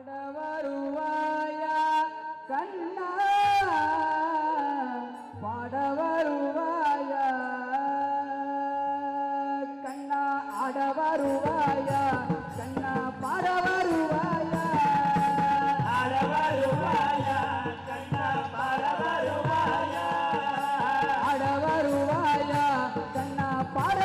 பாட வருவாயா கண்ணா பாட வருவாயா கண்ணா ஆட வருவாயா கண்ணா பாட வருவாயா ஆட வருவாயா கண்ணா பாட வருவாயா ஆட வருவாயா கண்ணா பாட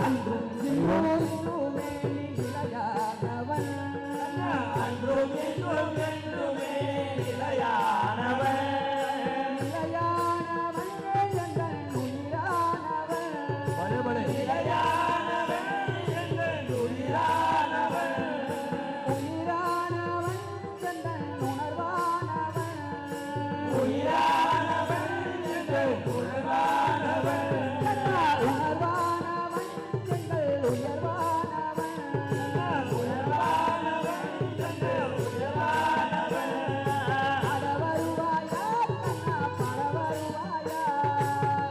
அன்றும் இல்லையே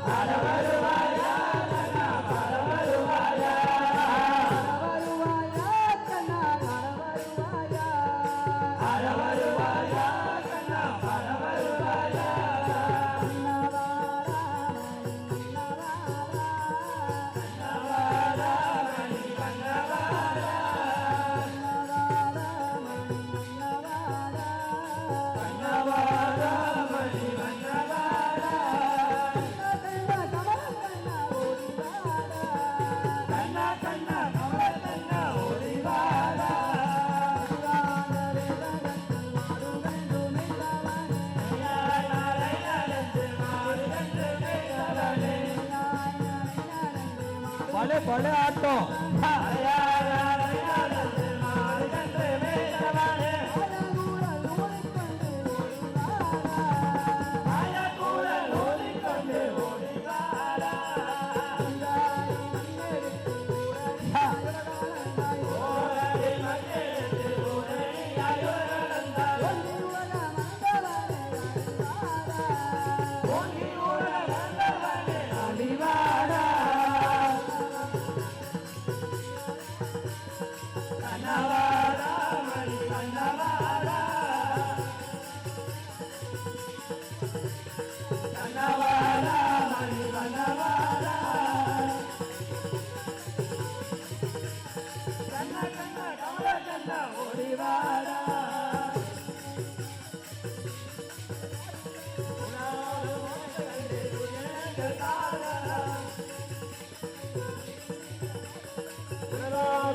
Hallelujah. ¡Corre, alto!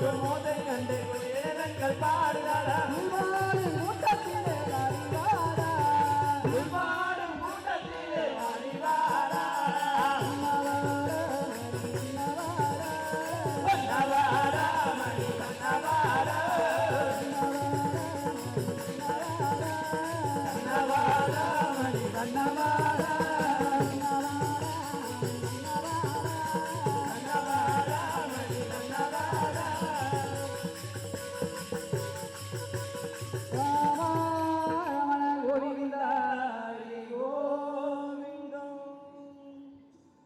como tengan de cuidar en calparla.